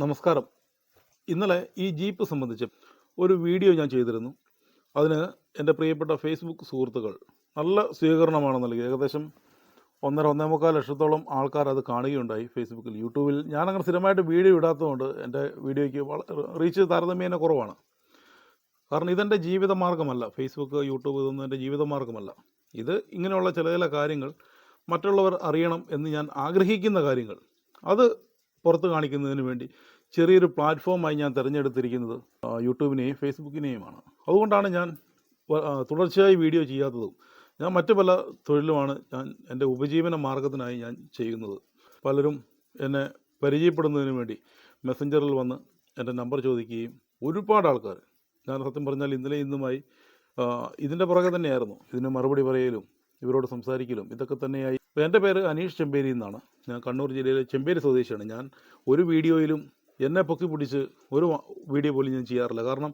നമസ്കാരം. ഇന്നലെ ഈ ജീപ്പ് സംബന്ധിച്ച് ഒരു വീഡിയോ ഞാൻ ചെയ്തിരുന്നു. അതിന് എന്റെ പ്രിയപ്പെട്ട ഫേസ്ബുക്ക് സുഹൃത്തുക്കൾ നല്ല സ്വീകരണമാണ് നൽകിയത്. ഏകദേശം ഒന്നര ഒന്നേ മുക്കാൽ ലക്ഷത്തോളം ആൾക്കാർ അത് കാണുകയുണ്ടായി ഫേസ്ബുക്കിൽ യൂട്യൂബിൽ ഞാനങ്ങനെ സ്ഥിരമായിട്ട് വീഡിയോ ഇടാത്തതുകൊണ്ട് എന്റെ വീഡിയോയ്ക്ക് റീച്ച് താരതമ്യേന കുറവാണ്. കാരണം ഇതെന്റെ ജീവിതമാർഗമല്ല ഫേസ്ബുക്ക് യൂട്യൂബ് ഇതൊന്നും എന്റെ ജീവിതമാർഗമല്ല. ഇത് ഇങ്ങനെയുള്ള ചില ചില കാര്യങ്ങൾ മറ്റുള്ളവർ അറിയണം എന്ന് ഞാൻ ആഗ്രഹിക്കുന്ന കാര്യങ്ങൾ. അത് പുറത്ത് കാണിക്കുന്നതിന് വേണ്ടി. ചെറിയൊരു പ്ലാറ്റ്ഫോമായി ഞാൻ തിരഞ്ഞെടുത്തിരിക്കുന്നത് യൂട്യൂബിനെയും ഫേസ്ബുക്കിനെയുമാണ്. അതുകൊണ്ടാണ് ഞാൻ തുടർച്ചയായി വീഡിയോ ചെയ്യാത്തതും. ഞാൻ മറ്റു പല തൊഴിലുമാണ് ഞാൻ എന്റെ ഉപജീവന മാർഗത്തിനായി ഞാൻ ചെയ്യുന്നത്. പലരും എന്നെ പരിചയപ്പെടുന്നതിന് വേണ്ടി മെസ്സഞ്ചറിൽ വന്ന് എന്റെ നമ്പർ ചോദിക്കുകയും ഒരുപാട് ആൾക്കാർ ഞാൻ സത്യം പറഞ്ഞാൽ ഇന്നലെ ഇന്നുമായി ഇതിന്റെ പുറകെ തന്നെയായിരുന്നു. ഇതിന് മറുപടി പറയലും ഇവരോട് സംസാരിക്കലും ഇതൊക്കെ തന്നെയായി ഇപ്പോൾ എന്റെ പേര് അനീഷ് ചെമ്പേരി എന്നാണ്. ഞാൻ കണ്ണൂർ ജില്ലയിലെ ചെമ്പേരി സ്വദേശിയാണ്. ഞാൻ ഒരു വീഡിയോയിലും എന്നെ പൊക്കി പിടിച്ച് ഒരു വീഡിയോ പോലും ഞാൻ ചെയ്യാറില്ല. കാരണം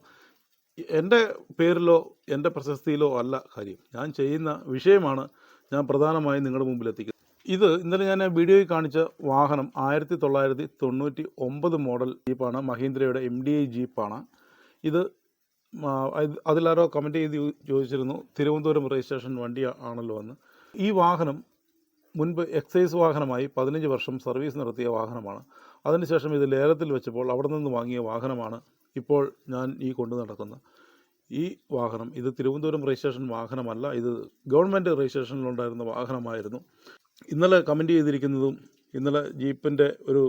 എന്റെ പേരിലോ എന്റെ പ്രശസ്തിയിലോ അല്ല കാര്യം. ഞാൻ ചെയ്യുന്ന വിഷയമാണ് ഞാൻ പ്രധാനമായും നിങ്ങളുടെ മുമ്പിൽ എത്തിക്കുന്നത്. ഇത് ഇന്നലെ ഞാൻ വീഡിയോയിൽ കാണിച്ച വാഹനം ആയിരത്തി തൊള്ളായിരത്തി തൊണ്ണൂറ്റി ഒമ്പത് മോഡൽ ജീപ്പാണ്. മഹീന്ദ്രയുടെ എം ഡി ഐ ജീപ്പാണ്. ഇത് അതിലാരോ കമന്റ് ചെയ്ത് ചോദിച്ചിരുന്നു. തിരുവനന്തപുരം രജിസ്ട്രേഷൻ വണ്ടി ആണല്ലോ എന്ന്. ഈ വാഹനം മുൻപ് എക്സൈസ് വാഹനമായി പതിനഞ്ച് വർഷം സർവീസ് നടത്തിയ വാഹനമാണ്. അതിനുശേഷം ഇത് ലേലത്തിൽ വെച്ചപ്പോൾ അവിടെ നിന്ന് വാങ്ങിയ വാഹനമാണ് ഇപ്പോൾ ഞാൻ ഈ കൊണ്ടു നടക്കുന്നത്. ഈ വാഹനം ഇത് തിരുവനന്തപുരം രജിസ്ട്രേഷൻ വാഹനമല്ല ഇത് ഗവൺമെന്റ് രജിസ്ട്രേഷനിലുണ്ടായിരുന്ന വാഹനമായിരുന്നു. ഇന്നലെ കമന്റ് ചെയ്തിരിക്കുന്നതും ഇന്നലെ ജീപ്പിന്റെ ഒരു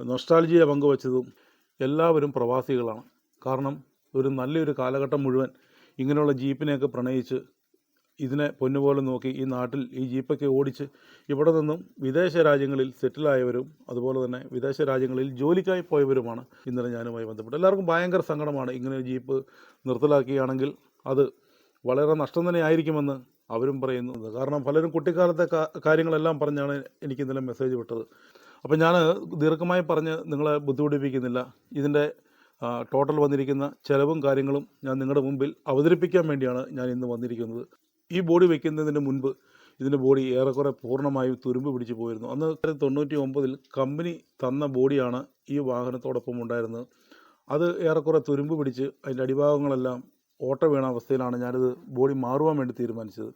നൊസ്റ്റാലജിയെ പങ്കുവച്ചതും എല്ലാവരും പ്രവാസികളാണ്. കാരണം ഒരു നല്ലൊരു കാലഘട്ടം മുഴുവൻ ഇങ്ങനെയുള്ള ജീപ്പിനെയൊക്കെ പ്രണയിച്ച് ഇതിനെ പൊന്നുപോലെ നോക്കി ഈ നാട്ടിൽ ഈ ജീപ്പൊക്കെ ഓടിച്ച് ഇവിടെ നിന്നും വിദേശ രാജ്യങ്ങളിൽ സെറ്റിലായവരും അതുപോലെ തന്നെ വിദേശ രാജ്യങ്ങളിൽ ജോലിക്കായി പോയവരുമാണ് ഇന്നലെ ഞാനുമായി ബന്ധപ്പെട്ട്. എല്ലാവർക്കും ഭയങ്കര സങ്കടമാണ് ഇങ്ങനെ ജീപ്പ് നിർത്തലാക്കുകയാണെങ്കിൽ അത് വളരെ നഷ്ടം തന്നെ ആയിരിക്കുമെന്ന് അവരും പറയുന്നത് കാരണം പലരും കുട്ടിക്കാലത്തെ കാര്യങ്ങളെല്ലാം പറഞ്ഞാണ് എനിക്ക് ഇന്നലെ മെസ്സേജ് വിട്ടത്. അപ്പോൾ ഞാൻ ദീർഘമായി പറഞ്ഞ് നിങ്ങളെ ബുദ്ധിമുട്ടിപ്പിക്കുന്നില്ല. ഇതിന്റെ ടോട്ടൽ വന്നിരിക്കുന്ന ചിലവും കാര്യങ്ങളും ഞാൻ നിങ്ങളുടെ മുമ്പിൽ അവതരിപ്പിക്കാൻ വേണ്ടിയാണ് ഞാൻ ഇന്ന് വന്നിരിക്കുന്നത്. ഈ ബോഡി വെക്കുന്നതിന് മുൻപ് ഇതിന്റെ ബോഡി ഏറെക്കുറെ പൂർണമായും തുരുമ്പ് പിടിച്ചു പോയിരുന്നു. അന്ന് തൊണ്ണൂറ്റി ഒമ്പതിൽ കമ്പനി തന്ന ബോഡിയാണ് ഈ വാഹനത്തോടൊപ്പം ഉണ്ടായിരുന്നത്. അത് ഏറെക്കുറെ തുരുമ്പ് പിടിച്ച് അതിന്റെ അടിഭാഗങ്ങളെല്ലാം ഓട്ട വീണ അവസ്ഥയിലാണ് ഞാനിത് ബോഡി മാറുവാൻ വേണ്ടി തീരുമാനിച്ചത്.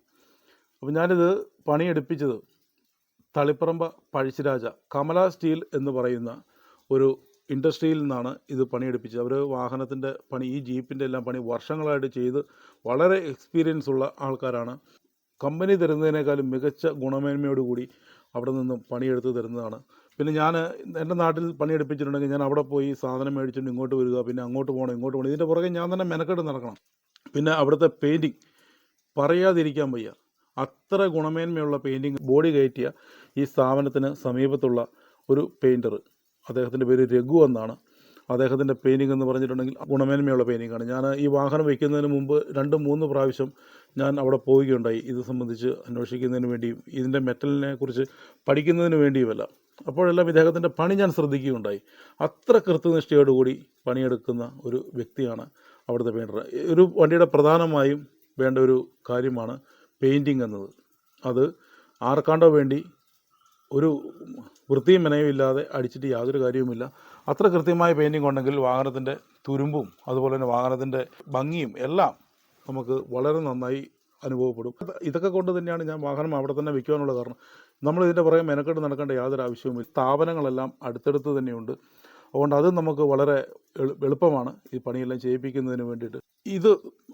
അപ്പോൾ ഞാനിത് പണിയെടുപ്പിച്ചത് തളിപ്പറമ്പ പഴശ്ശിരാജ കമല സ്റ്റീൽ എന്ന് പറയുന്ന ഒരു ഇൻഡസ്ട്രിയിൽ നിന്നാണ് ഇത് പണിയെടുപ്പിച്ചത്. അവർ വാഹനത്തിന്റെ പണി ഈ ജീപ്പിന്റെ എല്ലാം പണി വർഷങ്ങളായിട്ട് ചെയ്ത് വളരെ എക്സ്പീരിയൻസ് ഉള്ള ആൾക്കാരാണ്. കമ്പനി തരുന്നതിനേക്കാളും മികച്ച ഗുണമേന്മയോടുകൂടി അവിടെ നിന്നും പണിയെടുത്ത് തരുന്നതാണ്. പിന്നെ ഞാൻ എന്റെ നാട്ടിൽ പണിയെടുപ്പിച്ചിട്ടുണ്ടെങ്കിൽ ഞാൻ അവിടെ പോയി സാധനം മേടിച്ചുകൊണ്ട് ഇങ്ങോട്ട് വരിക പിന്നെ അങ്ങോട്ട് പോകണം ഇങ്ങോട്ട് പോകണം. ഇതിന്റെ പുറകെ ഞാൻ തന്നെ മെനക്കെട്ട് നടക്കണം. പിന്നെ അവിടുത്തെ പെയിന്റിങ് പറയാതിരിക്കാൻ വയ്യ. അത്ര ഗുണമേന്മയുള്ള പെയിന്റിങ് ബോഡി കയറ്റിയ ഈ സ്ഥാപനത്തിന് സമീപത്തുള്ള ഒരു പെയിന്റർ അദ്ദേഹത്തിന്റെ പേര് രഘു എന്നാണ്. അദ്ദേഹത്തിന്റെ പെയിന്റിംഗ് എന്ന് പറഞ്ഞിട്ടുണ്ടെങ്കിൽ ഗുണമേന്മയുള്ള പെയിന്റിംഗാണ് ഞാൻ ഈ വാഹനം വയ്ക്കുന്നതിന് മുമ്പ് രണ്ട് മൂന്ന് പ്രാവശ്യം ഞാൻ അവിടെ പോവുകയുണ്ടായി. ഇത് സംബന്ധിച്ച് അന്വേഷിക്കുന്നതിന് വേണ്ടിയും ഇതിന്റെ മെറ്റലിനെ കുറിച്ച് പഠിക്കുന്നതിന് വേണ്ടിയുമല്ല. അപ്പോഴെല്ലാം ഇദ്ദേഹത്തിന്റെ പണി ഞാൻ ശ്രദ്ധിക്കുകയുണ്ടായി. അത്ര കൃത്യനിഷ്ഠയോടുകൂടി പണിയെടുക്കുന്ന ഒരു വ്യക്തിയാണ് അവിടുത്തെ പെയിന്റർ ഒരു വണ്ടിയുടെ പ്രധാനമായും വേണ്ട ഒരു കാര്യമാണ് പെയിന്റിങ് എന്നത്. അത് ആർക്കാണ്ടോ വേണ്ടി ഒരു വൃത്തിയും മെനയും ഇല്ലാതെ അടിച്ചിട്ട് യാതൊരു കാര്യവുമില്ല. അത്ര കൃത്യമായ പെയിന്റിംഗ് ഉണ്ടെങ്കിൽ വാഹനത്തിന്റെ തുരുമ്പും അതുപോലെ തന്നെ വാഹനത്തിന്റെ ഭംഗിയും എല്ലാം നമുക്ക് വളരെ നന്നായി അനുഭവപ്പെടും. ഇതൊക്കെ കൊണ്ട് തന്നെയാണ് ഞാൻ വാഹനം അവിടെ തന്നെ വയ്ക്കുവാനുള്ള കാരണം. നമ്മൾ ഇതിന്റെ പുറകെ മെനക്കെട്ട് നടക്കേണ്ട യാതൊരു ആവശ്യവുമില്ല. സ്ഥാപനങ്ങളെല്ലാം അടുത്തടുത്ത് തന്നെയുണ്ട്. അതുകൊണ്ട് അത് നമുക്ക് വളരെ എളുപ്പമാണ് ഈ പണിയെല്ലാം ചെയ്യിപ്പിക്കുന്നതിന് വേണ്ടിയിട്ട്. ഇത്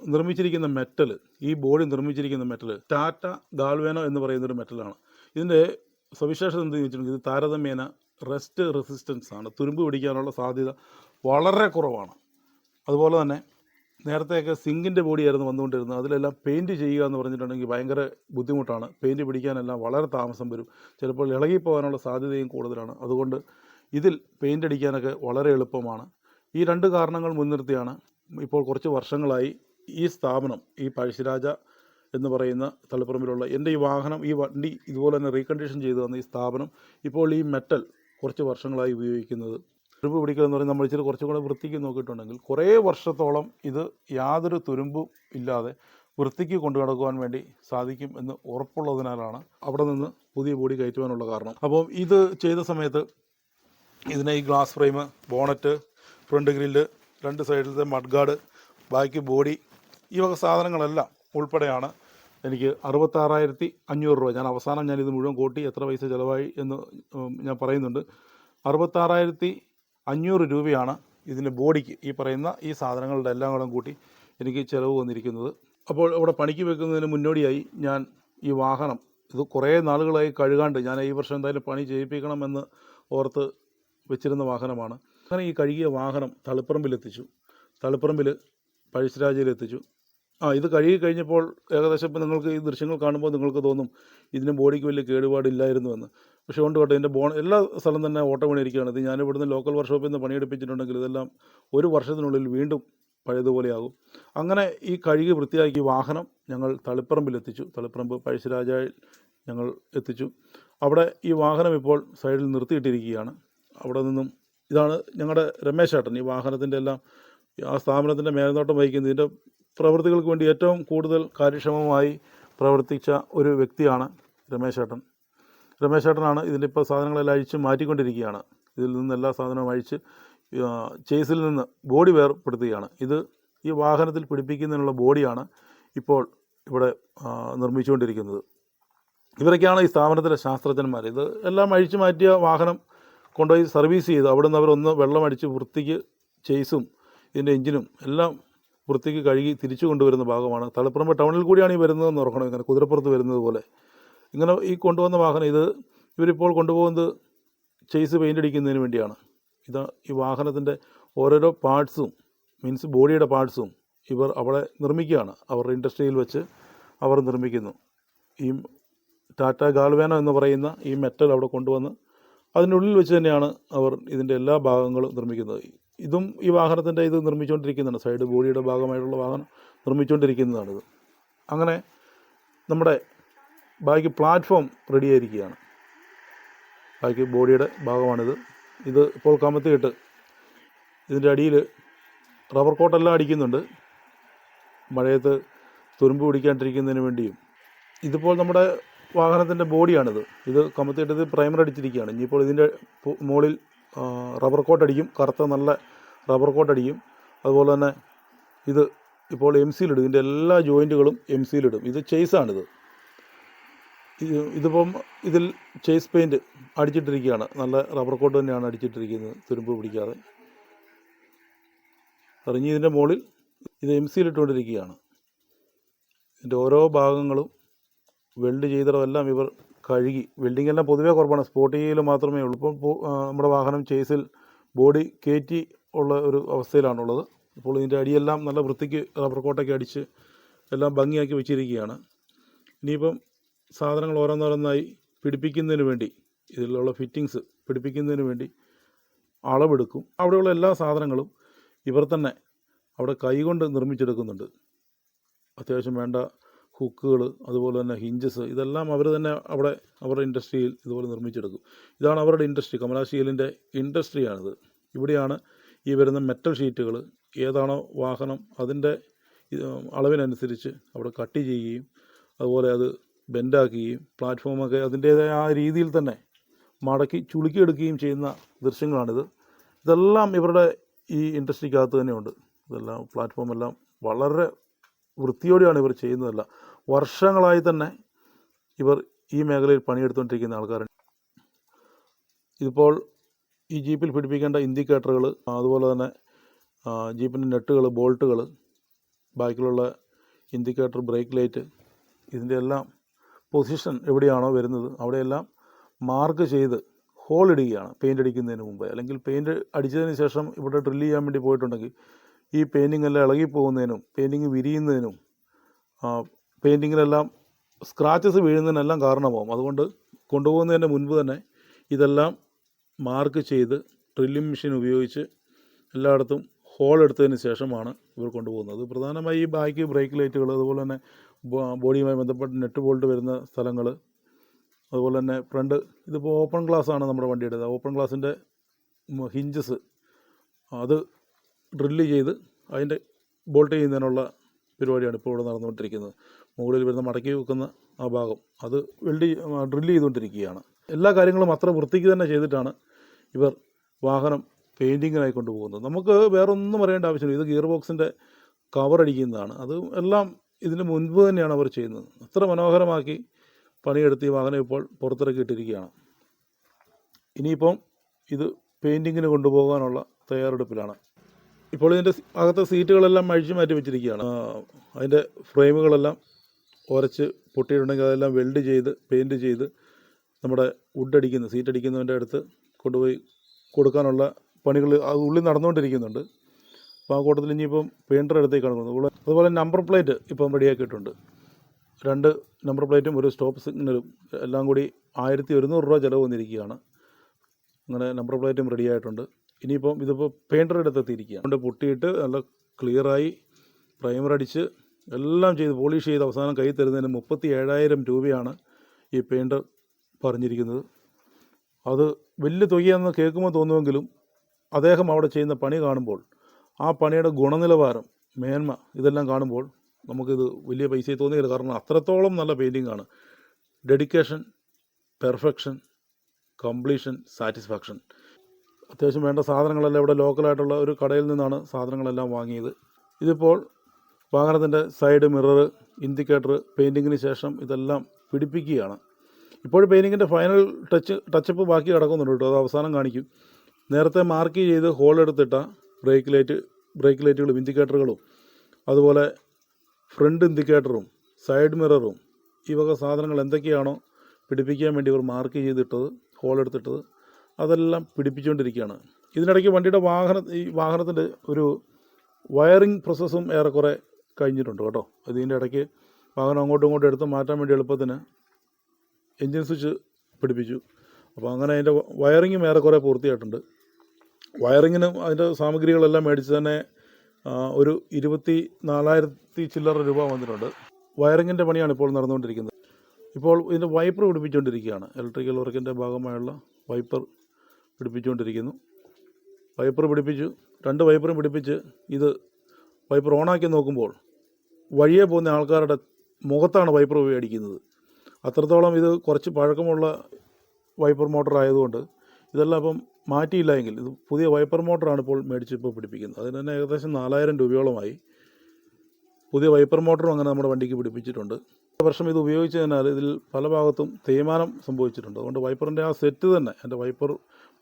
നിർമ്മിച്ചിരിക്കുന്ന മെറ്റൽ ഈ ബോഡി നിർമ്മിച്ചിരിക്കുന്ന മെറ്റൽ ടാറ്റ ഗാൽവേനോ എന്ന് പറയുന്നൊരു മെറ്റലാണ് ഇതിന്റെ സവിശേഷത എന്ത് ചോദിച്ചിട്ടുണ്ടെങ്കിൽ ഇത് താരതമ്യേന റെസ്റ്റ് റെസിസ്റ്റൻസ് ആണ്. തുരുമ്പ് പിടിക്കാനുള്ള സാധ്യത വളരെ കുറവാണ്. അതുപോലെ തന്നെ നേരത്തെയൊക്കെ സിങ്കിന്റെ ബോഡിയായിരുന്നു വന്നുകൊണ്ടിരുന്നത്. അതിലെല്ലാം പെയിന്റ് ചെയ്യുക എന്ന് പറഞ്ഞിട്ടുണ്ടെങ്കിൽ ഭയങ്കര ബുദ്ധിമുട്ടാണ്. പെയിന്റ് പിടിക്കാനെല്ലാം വളരെ താമസം വരും. ചിലപ്പോൾ ഇളകിപ്പോകാനുള്ള സാധ്യതയും കൂടുതലാണ്. അതുകൊണ്ട് ഇതിൽ പെയിന്റ് അടിക്കാനൊക്കെ വളരെ എളുപ്പമാണ്. ഈ രണ്ട് കാരണങ്ങൾ മുൻനിർത്തിയാണ് ഇപ്പോൾ കുറച്ച് വർഷങ്ങളായി ഈ സ്ഥാപനം ഈ പഴശ്ശിരാജ എന്ന് പറയുന്ന തളിപ്പറമ്പിലുള്ള എന്റെ ഈ വാഹനം ഈ വണ്ടി ഇതുപോലെ തന്നെ റീകണ്ടീഷൻ ചെയ്തു തന്ന ഈ സ്ഥാപനം ഇപ്പോൾ ഈ മെറ്റൽ കുറച്ച് വർഷങ്ങളായി ഉപയോഗിക്കുന്നത്. തുരുമ്പ് പിടിക്കുക എന്ന് പറയുന്നത് നമ്മൾ ഇച്ചിരി കുറച്ചും കൂടെ വൃത്തിക്ക് നോക്കിയിട്ടുണ്ടെങ്കിൽ കുറേ വർഷത്തോളം ഇത് യാതൊരു തുരുമ്പും ഇല്ലാതെ വൃത്തിക്ക് കൊണ്ടു നടക്കുവാൻ വേണ്ടി സാധിക്കും എന്ന് ഉറപ്പുള്ളതിനാലാണ് അവിടെ നിന്ന് പുതിയ ബോഡി കയറ്റുവാനുള്ള കാരണം. അപ്പോൾ ഇത് ചെയ്ത സമയത്ത് ഇതിനെ ഈ glass frame bonnet front grill രണ്ട് സൈഡിലത്തെ മഡ്ഗാർഡ് ബാക്കി ബോഡി ഈ വക സാധനങ്ങളെല്ലാം ഉൾപ്പെടെയാണ് എനിക്ക് അറുപത്താറായിരത്തി അഞ്ഞൂറ് രൂപ. ഞാൻ അവസാനം ഞാൻ ഇത് മുഴുവൻ കൂട്ടി എത്ര പൈസ ചിലവായി എന്ന് ഞാൻ പറയുന്നുണ്ട്. അറുപത്താറായിരത്തി അഞ്ഞൂറ് രൂപയാണ് ഇതിന്റെ ബോഡിക്ക് ഈ പറയുന്ന ഈ സാധനങ്ങളുടെ എല്ലാം കൂടെ കൂട്ടി എനിക്ക് ചിലവ് വന്നിരിക്കുന്നത്. അപ്പോൾ ഇവിടെ പണിക്ക് വെക്കുന്നതിന് മുന്നോടിയായി ഞാൻ ഈ വാഹനം ഇത് കുറേ നാളുകളായി കഴുകാണ്ട് ഞാൻ ഈ വർഷം എന്തായാലും പണി ചെയ്യിപ്പിക്കണമെന്ന് ഓർത്ത് വെച്ചിരുന്ന വാഹനമാണ്. അങ്ങനെ ഈ കഴുകിയ വാഹനം തളിപ്പറമ്പിലെത്തിച്ചു. തളിപ്പറമ്പിൽ പഴശ്ശിരാജയിലെത്തിച്ചു. ആ ഇത് കഴുകി കഴിഞ്ഞപ്പോൾ ഏകദേശം ഇപ്പോൾ നിങ്ങൾക്ക് ഈ ദൃശ്യങ്ങൾ കാണുമ്പോൾ നിങ്ങൾക്ക് തോന്നും ഇതിന് ബോഡിക്ക് വലിയ കേടുപാടില്ലായിരുന്നുവെന്ന് പക്ഷേ കൊണ്ട് കേട്ടോ ഇതിന്റെ ബോൺ എല്ലാ സ്ഥലം തന്നെ ഓട്ട പണിയിരിക്കുകയാണ് ഇത് ഞാൻ ഇവിടുന്ന് ലോക്കൽ വർക്ക്ഷോപ്പിൽ നിന്ന് പണിയെടുപ്പിച്ചിട്ടുണ്ടെങ്കിൽ ഇതെല്ലാം ഒരു വർഷത്തിനുള്ളിൽ വീണ്ടും പഴയതുപോലെയാകും. അങ്ങനെ ഈ കഴുകി വൃത്തിയാക്കി വാഹനം ഞങ്ങൾ തളിപ്പറമ്പിൽ എത്തിച്ചു തളിപ്പറമ്പ് പഴശ്ശിരാജയിൽ ഞങ്ങൾ എത്തിച്ചു. അവിടെ ഈ വാഹനം ഇപ്പോൾ സൈഡിൽ നിർത്തിയിട്ടിരിക്കുകയാണ്. അവിടെ നിന്നും ഇതാണ് ഞങ്ങളുടെ രമേശ് ചേട്ടൻ ഈ വാഹനത്തിന്റെ എല്ലാം ആ സ്ഥാപനത്തിന്റെ മേൽനോട്ടം വഹിക്കുന്ന ഇതിന്റെ പ്രവൃത്തികൾക്ക് വേണ്ടി ഏറ്റവും കൂടുതൽ കാര്യക്ഷമമായി പ്രവർത്തിച്ച ഒരു വ്യക്തിയാണ് രമേശേട്ടൻ രമേശേട്ടനാണ് ഇതിന്റെ ഇപ്പോൾ സാധനങ്ങളെല്ലാം അഴിച്ച് മാറ്റിക്കൊണ്ടിരിക്കുകയാണ്. ഇതിൽ നിന്ന് എല്ലാ സാധനവും അഴിച്ച് ചേസിൽ നിന്ന് ബോഡി വേർപ്പെടുത്തുകയാണ് ഇത് ഈ വാഹനത്തിൽ പിടിപ്പിക്കുന്നതിനുള്ള ബോഡിയാണ് ഇപ്പോൾ ഇവിടെ നിർമ്മിച്ചുകൊണ്ടിരിക്കുന്നത്. ഇവരൊക്കെയാണ് ഈ സ്ഥാപനത്തിലെ ശാസ്ത്രജ്ഞന്മാർ. ഇത് എല്ലാം അഴിച്ചു മാറ്റിയ വാഹനം കൊണ്ടുപോയി സർവീസ് ചെയ്ത് അവിടെ നിന്ന് അവരൊന്ന് വെള്ളം അടിച്ച് വൃത്തിക്ക് ചേസും ഇതിന്റെ എഞ്ചിനും എല്ലാം വൃത്തിക്ക് കഴുകി തിരിച്ചു കൊണ്ടുവരുന്ന ഭാഗമാണ്. തളിപ്പറമ്പ് ടൗണിൽ കൂടിയാണ് ഈ വരുന്നതെന്ന് ഓർക്കണം. ഇങ്ങനെ കുതിരപ്പുറത്ത് വരുന്നത് പോലെ. ഇങ്ങനെ ഈ കൊണ്ടുവന്ന വാഹനം ഇത് ഇവരിപ്പോൾ കൊണ്ടുപോകുന്നത് ചെയ്സ് പെയിന്റ് അടിക്കുന്നതിന് വേണ്ടിയാണ്. ഇത് ഈ വാഹനത്തിന്റെ ഓരോരോ പാർട്സും മീൻസ് ബോഡിയുടെ പാർട്സും ഇവർ അവിടെ നിർമ്മിക്കുകയാണ്. അവരുടെ ഇൻഡസ്ട്രിയിൽ വെച്ച് അവർ നിർമ്മിക്കുന്നു. ഈ ടാറ്റ ഗാൾവേനോ എന്ന് പറയുന്ന ഈ മെറ്റൽ അവിടെ കൊണ്ടുവന്ന് അതിനുള്ളിൽ വെച്ച് തന്നെയാണ് അവർ ഇതിന്റെ എല്ലാ ഭാഗങ്ങളും നിർമ്മിക്കുന്നത്. ഇതും ഈ വാഹനത്തിന്റെ ഇത് നിർമ്മിച്ചുകൊണ്ടിരിക്കുന്നതാണ്. സൈഡ് ബോഡിയുടെ ഭാഗമായിട്ടുള്ള വാഹനം നിർമ്മിച്ചുകൊണ്ടിരിക്കുന്നതാണിത്. അങ്ങനെ നമ്മുടെ ബാക്കി പ്ലാറ്റ്ഫോം റെഡിയായിരിക്കുകയാണ് ബാക്കി ബോഡിയുടെ ഭാഗമാണിത്. ഇത് ഇപ്പോൾ കമത്തിയിട്ട് ഇതിന്റെ അടിയിൽ റബ്ബർ കോട്ടെല്ലാം അടിക്കുന്നുണ്ട്. മഴയത്ത് തുരുമ്പ് പിടിക്കാണ്ടിരിക്കുന്നതിന് വേണ്ടിയും. ഇതിപ്പോൾ നമ്മുടെ വാഹനത്തിന്റെ ബോഡിയാണിത് ഇത് കമത്തിയിട്ടത് പ്രൈമർ അടിച്ചിരിക്കുകയാണ്. ഇനിയിപ്പോൾ ഇതിന്റെ മുകളിൽ റബ്ബർ കോട്ട് അടിക്കും. കറുത്ത നല്ല റബ്ബർ കോട്ട് അടിക്കും. അതുപോലെ തന്നെ ഇത് ഇപ്പോൾ എം സിയിലിടും ഇതിന്റെ എല്ലാ ജോയിന്റുകളും എം സിയിലിടും ഇത് ചെയ്സാണിത് ഇത് ഇതിപ്പം ഇതിൽ ചേസ് പെയിന്റ് അടിച്ചിട്ടിരിക്കുകയാണ്. നല്ല റബ്ബർ കോട്ട് തന്നെയാണ് അടിച്ചിട്ടിരിക്കുന്നത്. തുരുമ്പ് പിടിക്കാതെ. അറിഞ്ഞ് ഇതിന്റെ മുകളിൽ ഇത് എം സിയിലിട്ടുകൊണ്ടിരിക്കുകയാണ് ഇതിന്റെ ഓരോ ഭാഗങ്ങളും വെൽഡ് ചെയ്തതെല്ലാം ഇവർ കഴുകി. വെൽഡിംഗ് എല്ലാം പൊതുവേ കുറവാണ്. സ്പോട്ട് ചെയ്യൽ മാത്രമേ ഉള്ളൂ. ഇപ്പം നമ്മുടെ വാഹനം ചേസിൽ ബോഡി കയറ്റി ഉള്ള ഒരു അവസ്ഥയിലാണുള്ളത്. ഇപ്പോൾ ഇതിന്റെ അടിയെല്ലാം നല്ല വൃത്തിക്ക് റബ്ബർ കോട്ടൊക്കെ അടിച്ച് എല്ലാം ഭംഗിയാക്കി വെച്ചിരിക്കുകയാണ്. ഇനിയിപ്പം സാധനങ്ങൾ ഓരോന്നോരോന്നായി പിടിപ്പിക്കുന്നതിന് വേണ്ടി ഇതിലുള്ള ഫിറ്റിങ്സ് പിടിപ്പിക്കുന്നതിന് വേണ്ടി അളവെടുക്കും. അവിടെയുള്ള എല്ലാ സാധനങ്ങളും ഇവർ തന്നെ അവിടെ കൈകൊണ്ട് നിർമ്മിച്ചെടുക്കുന്നുണ്ട്. അത്യാവശ്യം വേണ്ട ഹുക്കുകൾ അതുപോലെ തന്നെ ഹിഞ്ചസ് ഇതെല്ലാം അവർ തന്നെ അവിടെ അവരുടെ ഇൻഡസ്ട്രിയിൽ ഇതുപോലെ നിർമ്മിച്ചെടുക്കും. ഇതാണ് അവരുടെ ഇൻഡസ്ട്രി കമലാശീലിന്റെ ഇൻഡസ്ട്രിയാണിത് ഇവിടെയാണ് ഈ വരുന്ന മെറ്റൽ ഷീറ്റുകൾ ഏതാണോ വാഹനം അതിന്റെ അളവിനനുസരിച്ച് അവിടെ കട്ട് ചെയ്യുകയും അതുപോലെ അത് ബെൻഡാക്കുകയും പ്ലാറ്റ്ഫോമൊക്കെ അതിന്റേതായ ആ രീതിയിൽ തന്നെ മടക്കി ചുളുക്കിയെടുക്കുകയും ചെയ്യുന്ന ദൃശ്യങ്ങളാണിത്. ഇതെല്ലാം ഇവരുടെ ഈ ഇൻഡസ്ട്രിക്കകത്ത് തന്നെയുണ്ട്. ഇതെല്ലാം പ്ലാറ്റ്ഫോമെല്ലാം വളരെ വൃത്തിയോടെയാണ് ഇവർ ചെയ്യുന്നതല്ല. വർഷങ്ങളായി തന്നെ ഇവർ ഈ മേഖലയിൽ പണിയെടുത്തുകൊണ്ടിരിക്കുന്ന ആൾക്കാരാണ് ഇതിപ്പോൾ ഈ ജീപ്പിൽ പിടിപ്പിക്കേണ്ട ഇൻഡിക്കേറ്ററുകൾ അതുപോലെ തന്നെ ജീപ്പിന്റെ നെട്ടുകൾ ബോൾട്ടുകൾ ബാക്കിലുള്ള ഇൻഡിക്കേറ്റർ ബ്രേക്ക് ലൈറ്റ് ഇതിന്റെ എല്ലാം പൊസിഷൻ എവിടെയാണോ വരുന്നത് അവിടെയെല്ലാം മാർക്ക് ചെയ്ത് ഹോൾ ഇടുകയാണ് പെയിന്റ് അടിക്കുന്നതിന് മുമ്പ്. അല്ലെങ്കിൽ പെയിന്റ് അടിച്ചതിന് ശേഷം ഇവിടെ ഡ്രില്ല് ചെയ്യാൻ വേണ്ടി പോയിട്ടുണ്ടെങ്കിൽ ഈ പെയിന്റിംഗ് എല്ലാം ഇളകിപ്പോകുന്നതിനും പെയിന്റിങ് വിരിയുന്നതിനും പെയിന്റിങ്ങിലെല്ലാം സ്ക്രാച്ചസ് വീഴുന്നതിനെല്ലാം കാരണമാവും. അതുകൊണ്ട് കൊണ്ടുപോകുന്നതിന് മുൻപ് തന്നെ ഇതെല്ലാം മാർക്ക് ചെയ്ത് ഡ്രില്ലിംഗ് മെഷീൻ ഉപയോഗിച്ച് എല്ലായിടത്തും ഹോൾ എടുത്തതിന് ശേഷമാണ് ഇവർ കൊണ്ടുപോകുന്നത്. പ്രധാനമായി ഈ ബാക്ക് ബ്രേക്ക് ലൈറ്റുകൾ അതുപോലെ തന്നെ ബോഡിയുമായി ബന്ധപ്പെട്ട് നെറ്റ് ബോൾട്ട് വരുന്ന സ്ഥലങ്ങൾ അതുപോലെ തന്നെ ഫ്രണ്ട് ഇതിപ്പോൾ ഓപ്പൺ ഗ്ലാസ് ആണ് നമ്മുടെ വണ്ടിയുടെ ഓപ്പൺ ഗ്ലാസിന്റെ ഹിഞ്ചസ് അത് ഡ്രില്ല് ചെയ്ത് അതിന്റെ ബോൾട്ട് ചെയ്യുന്നതിനുള്ള പരിപാടിയാണ് ഇപ്പോൾ ഇവിടെ നടന്നുകൊണ്ടിരിക്കുന്നത്. മുകളിൽ വരുന്ന മടക്കി വെക്കുന്ന ആ ഭാഗം. അത് വെൽഡ് ഡ്രില്ല് ചെയ്തുകൊണ്ടിരിക്കുകയാണ്. എല്ലാ കാര്യങ്ങളും അത്ര വൃത്തിക്ക് തന്നെ ചെയ്തിട്ടാണ് ഇവർ വാഹനം പെയിന്റിങ്ങിനായി കൊണ്ടുപോകുന്നത്. നമുക്ക് വേറെ ഒന്നും അറിയേണ്ട ആവശ്യമില്ല. ഇത് ഗിയർ ബോക്സിന്റെ കവർ അടിക്കുന്നതാണ്. അത് എല്ലാം ഇതിന് മുൻപ് തന്നെയാണ് അവർ ചെയ്യുന്നത്. അത്ര മനോഹരമാക്കി പണിയെടുത്ത് ഈ വാഹനം ഇപ്പോൾ പുറത്തിറക്കിയിട്ടിരിക്കുകയാണ് ഇനിയിപ്പം ഇത് പെയിന്റിങ്ങിന് കൊണ്ടുപോകാനുള്ള തയ്യാറെടുപ്പിലാണ്. ഇപ്പോൾ ഇതിന്റെ അകത്തെ സീറ്റുകളെല്ലാം അഴിച്ചു മാറ്റി വെച്ചിരിക്കുകയാണ്. അതിന്റെ ഫ്രെയിമുകളെല്ലാം ഉരച്ച് പൊട്ടിയിട്ടുണ്ടെങ്കിൽ അതെല്ലാം വെൽഡ് ചെയ്ത് പെയിന്റ് ചെയ്ത് നമ്മുടെ വുഡ് അടിക്കുന്ന സീറ്റ് അടിക്കുന്നതിന്റെ അടുത്ത് കൊണ്ടുപോയി കൊടുക്കാനുള്ള പണികൾ അത് ഉള്ളിൽ നടന്നുകൊണ്ടിരിക്കുന്നുണ്ട്. അപ്പോൾ ആ കൂട്ടത്തിൽ ഇനിയിപ്പം പെയിന്റർ അടുത്തേക്കാണ് പോകുന്നത് അതുപോലെ നമ്പർ പ്ലേറ്റ് ഇപ്പം റെഡിയാക്കിയിട്ടുണ്ട്. രണ്ട് നമ്പർ പ്ലേറ്റും ഒരു സ്റ്റോപ്പ് സിഗ്നലും എല്ലാം കൂടി ആയിരത്തി ഒരുന്നൂറ് രൂപ ചിലവ് വന്നിരിക്കുകയാണ്. അങ്ങനെ നമ്പർ പ്ലേറ്റും റെഡി ആയിട്ടുണ്ട് ഇനിയിപ്പം ഇതിപ്പോൾ പെയിന്ററുടെ അടുത്ത് എത്തിയിരിക്കുകയാണ് അതുകൊണ്ട് പൊട്ടിയിട്ട് നല്ല ക്ലിയറായി പ്രൈമർ അടിച്ച് എല്ലാം ചെയ്ത് പോളിഷ് ചെയ്ത് അവസാനം കൈ തരുന്നതിന് മുപ്പത്തി ഏഴായിരം രൂപയാണ് ഈ പെയിന്റർ പറഞ്ഞിരിക്കുന്നത്. അത് വലിയ തുകയെന്ന് കേൾക്കുമ്പോൾ തോന്നുമെങ്കിലും അദ്ദേഹം അവിടെ ചെയ്യുന്ന പണി കാണുമ്പോൾ ആ പണിയുടെ ഗുണനിലവാരം മേന്മ ഇതെല്ലാം കാണുമ്പോൾ നമുക്കിത് വലിയ പൈസ തോന്നിയില്ല കാരണം അത്രത്തോളം നല്ല പെയിന്റിംഗ് ആണ്. ഡെഡിക്കേഷൻ പെർഫെക്ഷൻ കംപ്ലീഷൻ സാറ്റിസ്ഫാക്ഷൻ അത്യാവശ്യം വേണ്ട സാധനങ്ങളെല്ലാം ഇവിടെ ലോക്കലായിട്ടുള്ള ഒരു കടയിൽ നിന്നാണ് സാധനങ്ങളെല്ലാം വാങ്ങിയത്. ഇതിപ്പോൾ വാഹനത്തിന്റെ സൈഡ് മിറർ ഇൻഡിക്കേറ്റർ പെയിന്റിങ്ങിന് ശേഷം ഇതെല്ലാം പിടിപ്പിക്കുകയാണ്. ഇപ്പോൾ പെയിന്റിങ്ങിന്റെ ഫൈനൽ ടച്ച് ടച്ചപ്പ് ബാക്കി കിടക്കുന്നുണ്ട് കേട്ടോ. അത് അവസാനം കാണിക്കും. നേരത്തെ മാർക്ക് ചെയ്ത് ഹോൾ എടുത്തിട്ട ബ്രേക്ക് ലൈറ്റ് ബ്രേക്ക് ലൈറ്റുകളും ഇൻഡിക്കേറ്ററുകളും അതുപോലെ ഫ്രണ്ട് ഇൻഡിക്കേറ്ററും സൈഡ് മിററും ഈ വക സാധനങ്ങൾ എന്തൊക്കെയാണോ പിടിപ്പിക്കാൻ വേണ്ടി ഇവർ മാർക്ക് ചെയ്തിട്ടത് ഹോൾ എടുത്തിട്ടത് അതെല്ലാം പിടിപ്പിച്ചുകൊണ്ടിരിക്കുകയാണ്. ഇതിനിടയ്ക്ക് വണ്ടിയുടെ വാഹന ഈ വാഹനത്തിന്റെ ഒരു വയറിംഗ് പ്രോസസ്സും ഏറെക്കുറെ കഴിഞ്ഞിട്ടുണ്ട് കേട്ടോ. ഇതിന്റെ ഇടയ്ക്ക് വാഹനം അങ്ങോട്ടും ഇങ്ങോട്ടും എടുത്ത് മാറ്റാൻ വേണ്ടി എളുപ്പത്തിന് എഞ്ചിൻ സ്വിച്ച് പിടിപ്പിച്ചു. അപ്പോൾ അങ്ങനെ അതിന്റെ വയറിങ്ങും ഏറെക്കുറെ പൂർത്തിയായിട്ടുണ്ട്. വയറിങ്ങിന് അതിന്റെ സാമഗ്രികളെല്ലാം മേടിച്ച് തന്നെ ഒരു ഇരുപത്തി നാലായിരത്തി ചില്ലറ രൂപ വന്നിട്ടുണ്ട്. വയറിങ്ങിന്റെ പണിയാണ് ഇപ്പോൾ നടന്നുകൊണ്ടിരിക്കുന്നത്. ഇപ്പോൾ ഇതിന്റെ വൈപ്പർ പിടിപ്പിച്ചുകൊണ്ടിരിക്കുകയാണ്. ഇലക്ട്രിക്കൽ വർക്കിന്റെ ഭാഗമായുള്ള വൈപ്പർ പിടിപ്പിച്ചുകൊണ്ടിരിക്കുന്നു. വൈപ്പർ പിടിപ്പിച്ചു രണ്ട് വൈപ്പറും പിടിപ്പിച്ച് ഇത് വൈപ്പർ ഓണാക്കി നോക്കുമ്പോൾ വഴിയെ പോകുന്ന ആൾക്കാരുടെ മുഖത്താണ് വൈപ്പർ പോയി അടിക്കുന്നത്. അത്രത്തോളം ഇത് കുറച്ച് പഴക്കമുള്ള വൈപ്പർ മോട്ടർ ആയതുകൊണ്ട് ഇതെല്ലാം അപ്പം മാറ്റിയില്ല എങ്കിൽ ഇത് പുതിയ വൈപ്പർ മോട്ടറാണ് ഇപ്പോൾ മേടിച്ച് ഇപ്പോൾ പിടിപ്പിക്കുന്നത്. അതിന് തന്നെ ഏകദേശം നാലായിരം രൂപയോളമായി പുതിയ വൈപ്പർ മോട്ടറും അങ്ങനെ നമ്മുടെ വണ്ടിക്ക് പിടിപ്പിച്ചിട്ടുണ്ട്. വർഷം ഇത് ഉപയോഗിച്ചതിനാൽ ഇതിൽ പല ഭാഗത്തും തേയ്മാനം സംഭവിച്ചിട്ടുണ്ട്. അതുകൊണ്ട് വൈപ്പറിന്റെ ആ സെറ്റ് തന്നെ എന്റെ വൈപ്പർ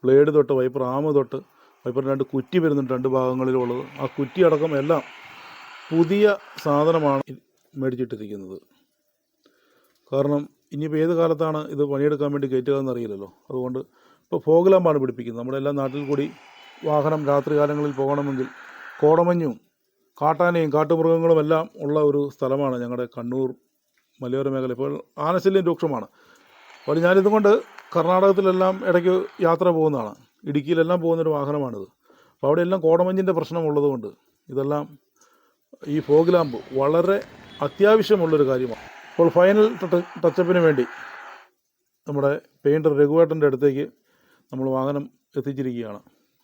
ബ്ലേഡ് തൊട്ട് വൈപ്പർ ആമ തൊട്ട് വൈപ്പറിന്റെ രണ്ട് കുറ്റി വരുന്നുണ്ട് രണ്ട് ഭാഗങ്ങളിലുള്ളത്. ആ കുറ്റി അടക്കം എല്ലാം പുതിയ സാധനമാണ് മേടിച്ചിട്ടിരിക്കുന്നത്. കാരണം ഇനിയിപ്പോൾ ഏത് കാലത്താണ് ഇത് പണിയെടുക്കാൻ വേണ്ടി കയറ്റുക എന്നറിയില്ലല്ലോ അതുകൊണ്ട് ഇപ്പോൾ ഫോഗലാമ്പാണ് പിടിപ്പിക്കുന്നത്. നമ്മുടെ എല്ലാ നാട്ടിൽ കൂടി വാഹനം രാത്രി കാലങ്ങളിൽ പോകണമെങ്കിൽ കോടമഞ്ഞും കാട്ടാനയും കാട്ടുമൃഗങ്ങളും എല്ലാം ഉള്ള ഒരു സ്ഥലമാണ് ഞങ്ങളുടെ കണ്ണൂർ മലയോര മേഖല. ഇപ്പോൾ ആനശല്യം രൂക്ഷമാണ്. അപ്പോൾ ഞാനിതുകൊണ്ട് കർണാടകത്തിലെല്ലാം ഇടയ്ക്ക് യാത്ര പോകുന്നതാണ്. ഇടുക്കിയിലെല്ലാം പോകുന്നൊരു വാഹനമാണിത്. അപ്പോൾ അവിടെയെല്ലാം കോടമഞ്ഞിന്റെ പ്രശ്നമുള്ളതുകൊണ്ട് ഇതെല്ലാം ഈ ഫോഗ് ലാമ്പ് വളരെ അത്യാവശ്യമുള്ളൊരു കാര്യമാണ്. അപ്പോൾ ഫൈനൽ ടച്ച- ടച്ചപ്പിന് വേണ്ടി നമ്മുടെ പെയിന്റർ രഘുവേട്ടന്റെ അടുത്തേക്ക് നമ്മൾ വാഹനം എത്തിച്ചിരിക്കുകയാണ്.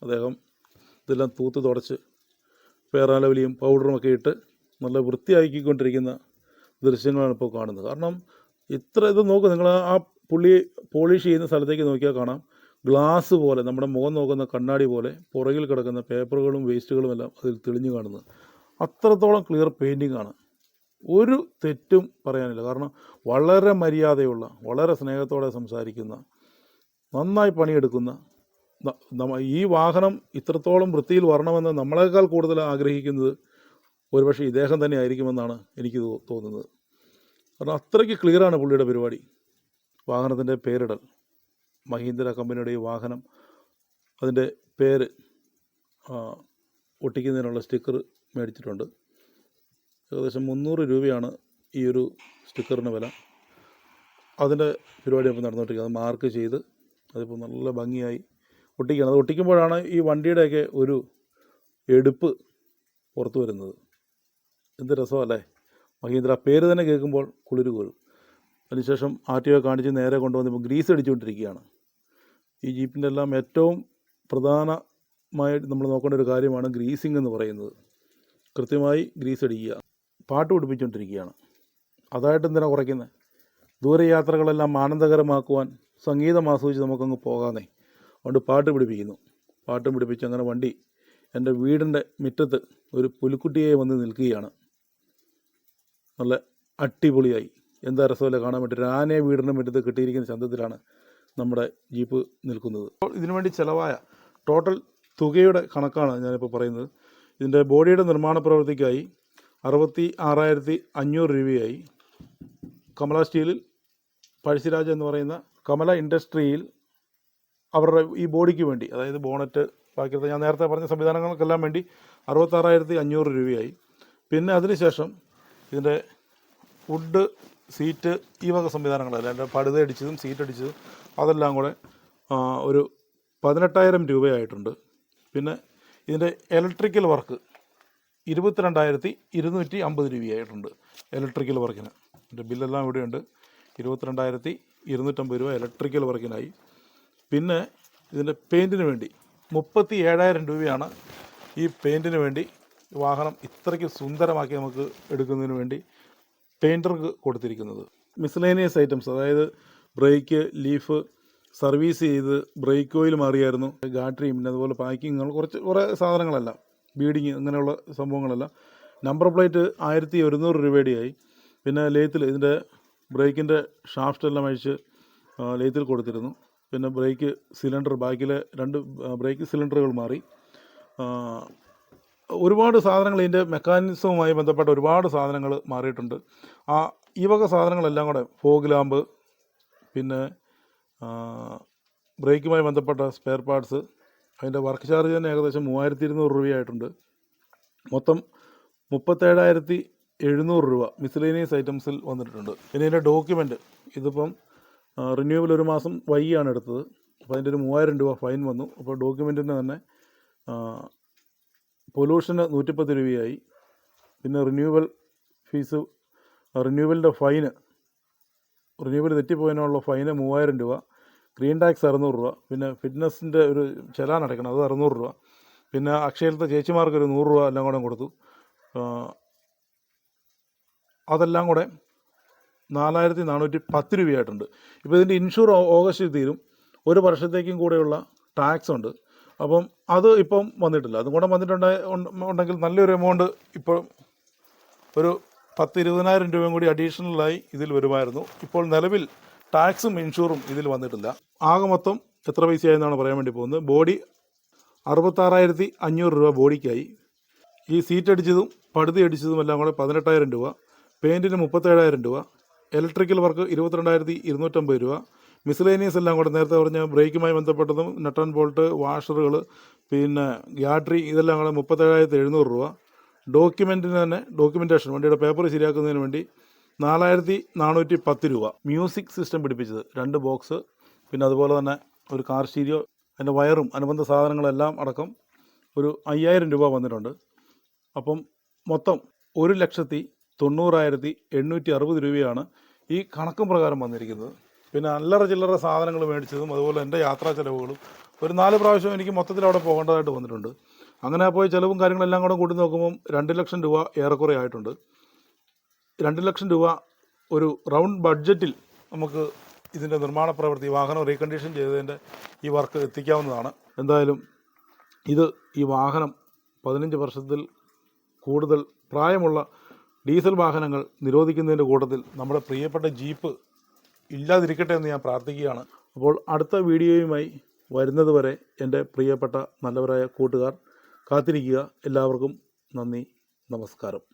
അദ്ദേഹം ഇതെല്ലാം തൂത്ത് തുടച്ച് പേറാലവലിയും പൗഡറും ഒക്കെ ഇട്ട് നല്ല വൃത്തിയാക്കിക്കൊണ്ടിരിക്കുന്ന ദൃശ്യങ്ങളാണ് ഇപ്പോൾ കാണുന്നത്. കാരണം ഇത്ര ഇത് നോക്കുക നിങ്ങൾ ആ പുള്ളി പോളിഷ് ചെയ്യുന്ന സ്ഥലത്തേക്ക് നോക്കിയാൽ കാണാം. ഗ്ലാസ് പോലെ നമ്മുടെ മുഖം നോക്കുന്ന കണ്ണാടി പോലെ പുറകിൽ കിടക്കുന്ന പേപ്പറുകളും വേസ്റ്റുകളും എല്ലാം അതിൽ തെളിഞ്ഞു കാണുന്നത്. അത്രത്തോളം ക്ലിയർ പെയിന്റിംഗ് ആണ്. ഒരു തെറ്റും പറയാനില്ല. കാരണം വളരെ മര്യാദയുള്ള വളരെ സ്നേഹത്തോടെ സംസാരിക്കുന്ന നന്നായി പണിയെടുക്കുന്ന ഈ വാഹനം ഇത്രത്തോളം വൃത്തിയിൽ വരണമെന്ന് നമ്മളെക്കാൾ കൂടുതൽ ആഗ്രഹിക്കുന്നത് ഒരുപക്ഷെ ഇദ്ദേഹം തന്നെ ആയിരിക്കുമെന്നാണ് എനിക്ക് തോന്നുന്നത്. കാരണം അത്രയ്ക്ക് ക്ലിയറാണ് പുള്ളിയുടെ പരിപാടി. വാഹനത്തിന്റെ പേരിടൽ. മഹീന്ദ്ര കമ്പനിയുടെ ഈ വാഹനം അതിന്റെ പേര് ഒട്ടിക്കുന്നതിനുള്ള സ്റ്റിക്കർ മേടിച്ചിട്ടുണ്ട്. ഏകദേശം മുന്നൂറ് രൂപയാണ് ഈ ഒരു സ്റ്റിക്കറിന് വില. അതിന്റെ പരിപാടി ഇപ്പോൾ നടന്നുകൊണ്ടിരിക്കുന്നത്. അത് മാർക്ക് ചെയ്ത് അതിപ്പോൾ നല്ല ഭംഗിയായി ഒട്ടിക്കുകയാണ്. അത് ഒട്ടിക്കുമ്പോഴാണ് ഈ വണ്ടിയുടെയൊക്കെ ഒരു എടുപ്പ് പുറത്തു വരുന്നത്. എന്ത് രസമല്ലേ? മഹീന്ദ്ര പേര് തന്നെ കേൾക്കുമ്പോൾ കുളിര് കോരും. അതിനുശേഷം ആർ ടി ഒ കാണിച്ച് നേരെ കൊണ്ടുവന്ന് ഇപ്പോൾ ഗ്രീസ് അടിച്ചുകൊണ്ടിരിക്കുകയാണ്. ഈ ജീപ്പിന്റെ എല്ലാം ഏറ്റവും പ്രധാനമായിട്ട് നമ്മൾ നോക്കേണ്ട ഒരു കാര്യമാണ് ഗ്രീസിംഗ് എന്ന് പറയുന്നത്. കൃത്യമായി ഗ്രീസ് അടിക്കുക പാട്ട് പിടിപ്പിച്ചുകൊണ്ടിരിക്കുകയാണ് അതായിട്ട് എന്തിനാണ് കുറയ്ക്കുന്നത് ദൂരയാത്രകളെല്ലാം ആനന്ദകരമാക്കുവാൻ സംഗീതം ആസ്വദിച്ച് നമുക്കങ്ങ് പോകാമെന്നേ അതുകൊണ്ട് പാട്ട് പിടിപ്പിക്കുന്നു പാട്ട് പിടിപ്പിച്ച് അങ്ങനെ വണ്ടി എന്റെ വീടിന്റെ മുറ്റത്ത് ഒരു പുലിക്കുട്ടിയെ വന്ന് നിൽക്കുകയാണ്. നല്ല അടിപൊളിയായി. എന്താ രസമല്ല കാണാൻ പറ്റും ആനയെ വീടിന്റെ മുറ്റത്ത് കിട്ടിയിരിക്കുന്ന ചന്തത്തിലാണ് നമ്മുടെ ജീപ്പ് നിൽക്കുന്നത്. അപ്പോൾ ഇതിനു വേണ്ടി ചിലവായ ടോട്ടൽ തുകയുടെ കണക്കാണ് ഞാനിപ്പോൾ പറയുന്നത്. ഇതിന്റെ ബോഡിയുടെ നിർമ്മാണ പ്രവൃത്തിക്കായി അറുപത്തി ആറായിരത്തി അഞ്ഞൂറ് രൂപയായി. കമല സ്റ്റീലിൽ പഴശ്ശിരാജ എന്ന് പറയുന്ന കമല ഇൻഡസ്ട്രിയിൽ അവരുടെ ഈ ബോഡിക്ക് വേണ്ടി അതായത് ബോണറ്റ് ബാക്കിയുള്ള ഞാൻ നേരത്തെ പറഞ്ഞ സംവിധാനങ്ങൾക്കെല്ലാം വേണ്ടി അറുപത്താറായിരത്തി അഞ്ഞൂറ് രൂപയായി. പിന്നെ അതിനുശേഷം ഇതിന്റെ വുഡ് സീറ്റ് ഈ വക സംവിധാനങ്ങളല്ല എന്റെ പടുത അടിച്ചതും സീറ്റ് അടിച്ചതും അതെല്ലാം കൂടെ ഒരു പതിനെട്ടായിരം രൂപയായിട്ടുണ്ട്. പിന്നെ ഇതിന്റെ ഇലക്ട്രിക്കൽ വർക്ക് ഇരുപത്തിരണ്ടായിരത്തി ഇരുന്നൂറ്റി അമ്പത് രൂപയായിട്ടുണ്ട് ഇലക്ട്രിക്കൽ വർക്കിന് എന്റെ ബില്ലെല്ലാം ഇവിടെയുണ്ട്. ഇരുപത്തിരണ്ടായിരത്തി ഇരുന്നൂറ്റമ്പത് രൂപ ഇലക്ട്രിക്കൽ വർക്കിനായി പിന്നെ ഇതിന്റെ പെയിന്റിന് വേണ്ടി മുപ്പത്തി ഏഴായിരം രൂപയാണ് ഈ പെയിന്റിന് വേണ്ടി വാഹനം ഇത്രയ്ക്ക് സുന്ദരമാക്കി നമുക്ക് എടുക്കുന്നതിന് വേണ്ടി പെയിന്റർക്ക് കൊടുത്തിരിക്കുന്നത്. മിസ്ലേനിയസ് ഐറ്റംസ് അതായത് ബ്രേക്ക് ലീഫ് സർവീസ് ചെയ്ത് ബ്രേക്ക് ഓയിൽ മാറിയായിരുന്നു. ഗാട്രിയും പിന്നെ അതുപോലെ പാക്കിങ് കുറച്ച് കുറേ സാധനങ്ങളെല്ലാം. ബീഡിങ് അങ്ങനെയുള്ള സംഭവങ്ങളെല്ലാം. നമ്പർ പ്ലേറ്റ് ആയിരത്തി ഒരുന്നൂറ് രൂപയുടെയായി. പിന്നെ ലേത്തിൽ ഇതിന്റെ ബ്രേക്കിന്റെ ഷാഫ്റ്റ് എല്ലാം അഴിച്ച് ലേത്തിൽ കൊടുത്തിരുന്നു. പിന്നെ ബ്രേക്ക് സിലിണ്ടർ ബാക്കിലെ രണ്ട് ബ്രേക്ക് സിലിണ്ടറുകൾ മാറി. ഒരുപാട് സാധനങ്ങൾ ഇതിന്റെ മെക്കാനിസവുമായി ബന്ധപ്പെട്ട ഒരുപാട് സാധനങ്ങൾ മാറിയിട്ടുണ്ട്. ആ ഈ വക സാധനങ്ങളെല്ലാം കൂടെ ഫോഗ് ലാമ്പ് പിന്നെ ബ്രേക്കുമായി ബന്ധപ്പെട്ട സ്പെയർ പാർട്സ്. അതിന്റെ വർക്ക് ചാർജ് തന്നെ ഏകദേശം മൂവായിരത്തി ഇരുന്നൂറ് രൂപയായിട്ടുണ്ട്. മൊത്തം മുപ്പത്തേഴായിരത്തി എഴുന്നൂറ് രൂപ മിസ്ലേനിയസ് ഐറ്റംസിൽ വന്നിട്ടുണ്ട്. പിന്നെ ഇതിന്റെ ഡോക്യുമെന്റ് ഇതിപ്പം റിന്യൂവൽ ഒരു മാസം വൈകിയാണ് എടുത്തത്. അപ്പോൾ അതിന്റെ ഒരു മൂവായിരം രൂപ ഫൈൻ വന്നു. അപ്പോൾ ഡോക്യുമെന്റിന് തന്നെ പൊല്യൂഷന് നൂറ്റിപ്പത്ത് രൂപയായി. പിന്നെ റിന്യൂവൽ ഫീസ് റിന്യൂവലിന്റെ ഫൈന് റിന്യൂവൽ തെറ്റിപ്പോയതിനുള്ള ഫൈന് മൂവായിരം രൂപ. ഗ്രീൻ ടാക്സ് അറുന്നൂറ് രൂപ. പിന്നെ ഫിറ്റ്നസിന്റെ ഒരു ചെലാൻ അടയ്ക്കണം അത് അറുന്നൂറ് രൂപ. പിന്നെ അക്ഷയത്തെ ചേച്ചിമാർക്ക് ഒരു നൂറ് രൂപ എല്ലാം കൂടെ കൊടുത്തു. അതെല്ലാം കൂടെ നാലായിരത്തി നാനൂറ്റി പത്ത് രൂപയായിട്ടുണ്ട്. ഇപ്പോൾ ഇതിന്റെ ഇൻഷുർ ഓഗസ്റ്റിൽ തീരും. ഒരു വർഷത്തേക്കും കൂടെയുള്ള ടാക്സ് ഉണ്ട്. അപ്പം അത് ഇപ്പം വന്നിട്ടില്ല. അതും കൂടെ വന്നിട്ടുണ്ടെ ഉണ്ടെങ്കിൽ നല്ലൊരു എമൗണ്ട് ഇപ്പോൾ ഒരു പത്ത് ഇരുപതിനായിരം രൂപയും കൂടി അഡീഷണലായി ഇതിൽ വരുമായിരുന്നു. ഇപ്പോൾ നിലവിൽ ടാക്സും ഇൻഷുറും ഇതിൽ വന്നിട്ടില്ല. ആകെ മൊത്തം എത്ര പൈസയായെന്നാണ് പറയാൻ വേണ്ടി പോകുന്നത്. ബോഡി അറുപത്താറായിരത്തി അഞ്ഞൂറ് രൂപ ബോഡിക്കായി. ഈ സീറ്റ് അടിച്ചതും പടുതി അടിച്ചതും എല്ലാം കൂടെ പതിനെട്ടായിരം രൂപ. പെയിന്റിന് മുപ്പത്തേഴായിരം രൂപ. ഇലക്ട്രിക്കൽ വർക്ക് ഇരുപത്തിരണ്ടായിരത്തി ഇരുന്നൂറ്റമ്പത് രൂപ. മിസ്ലേനിയസ് എല്ലാം കൂടെ നേരത്തെ പറഞ്ഞ ബ്രേക്കുമായി ബന്ധപ്പെട്ടതും നട്ട് ആൻഡ് ബോൾട്ട് വാഷറുകൾ പിന്നെ ഗ്യാട്രി ഇതെല്ലാം കൂടെ മുപ്പത്തേഴായിരത്തി എഴുന്നൂറ് രൂപ. ഡോക്യുമെന്റിന് തന്നെ ഡോക്യുമെന്റേഷൻ വണ്ടിയുടെ പേപ്പർ ശരിയാക്കുന്നതിന് വേണ്ടി നാലായിരത്തി നാനൂറ്റി പത്ത് രൂപ. മ്യൂസിക് സിസ്റ്റം പിടിപ്പിച്ചത്. രണ്ട് ബോക്സ് പിന്നെ അതുപോലെ തന്നെ ഒരു കാർ സ്റ്റീരിയോ അതിന്റെ വയറും അനുബന്ധ സാധനങ്ങളെല്ലാം അടക്കം ഒരു അയ്യായിരം രൂപ വന്നിട്ടുണ്ട്. അപ്പം മൊത്തം ഒരു ലക്ഷത്തി തൊണ്ണൂറായിരത്തി എണ്ണൂറ്റി അറുപത് രൂപയാണ് ഈ കണക്കും പ്രകാരം വന്നിരിക്കുന്നത്. പിന്നെ അല്ലറ ചില്ലറ സാധനങ്ങൾ മേടിച്ചതും അതുപോലെ എന്റെ യാത്രാ ചിലവുകളും ഒരു നാല് പ്രാവശ്യം എനിക്ക് മൊത്തത്തിൽ അവിടെ പോകേണ്ടതായിട്ട് വന്നിട്ടുണ്ട്. അങ്ങനെ പോയി ചിലവും കാര്യങ്ങളെല്ലാം കൂടെ കൂട്ടി നോക്കുമ്പം രണ്ട് ലക്ഷം രൂപ ഏറെക്കുറെ ആയിട്ടുണ്ട്. രണ്ട് ലക്ഷം രൂപ ഒരു റൗണ്ട് ബഡ്ജറ്റിൽ നമുക്ക് ഇതിന്റെ നിർമ്മാണ പ്രവൃത്തി വാഹനം റീകണ്ടീഷൻ ചെയ്തതിന്റെ ഈ വർക്ക് എത്തിക്കാവുന്നതാണ്. എന്തായാലും ഇത് ഈ വാഹനം പതിനഞ്ച് വർഷത്തിൽ കൂടുതൽ പ്രായമുള്ള ഡീസൽ വാഹനങ്ങൾ നിരോധിക്കുന്നതിന്റെ കൂട്ടത്തിൽ നമ്മുടെ പ്രിയപ്പെട്ട ജീപ്പ് ഇല്ലാതിരിക്കട്ടെ എന്ന് ഞാൻ പ്രാർത്ഥിക്കുകയാണ്. അപ്പോൾ അടുത്ത വീഡിയോയുമായി വരുന്നതുവരെ എന്റെ പ്രിയപ്പെട്ട നല്ലവരായ കൂട്ടുകാർ കാത്തിരിക്കുക. എല്ലാവർക്കും നന്ദി നമസ്കാരം.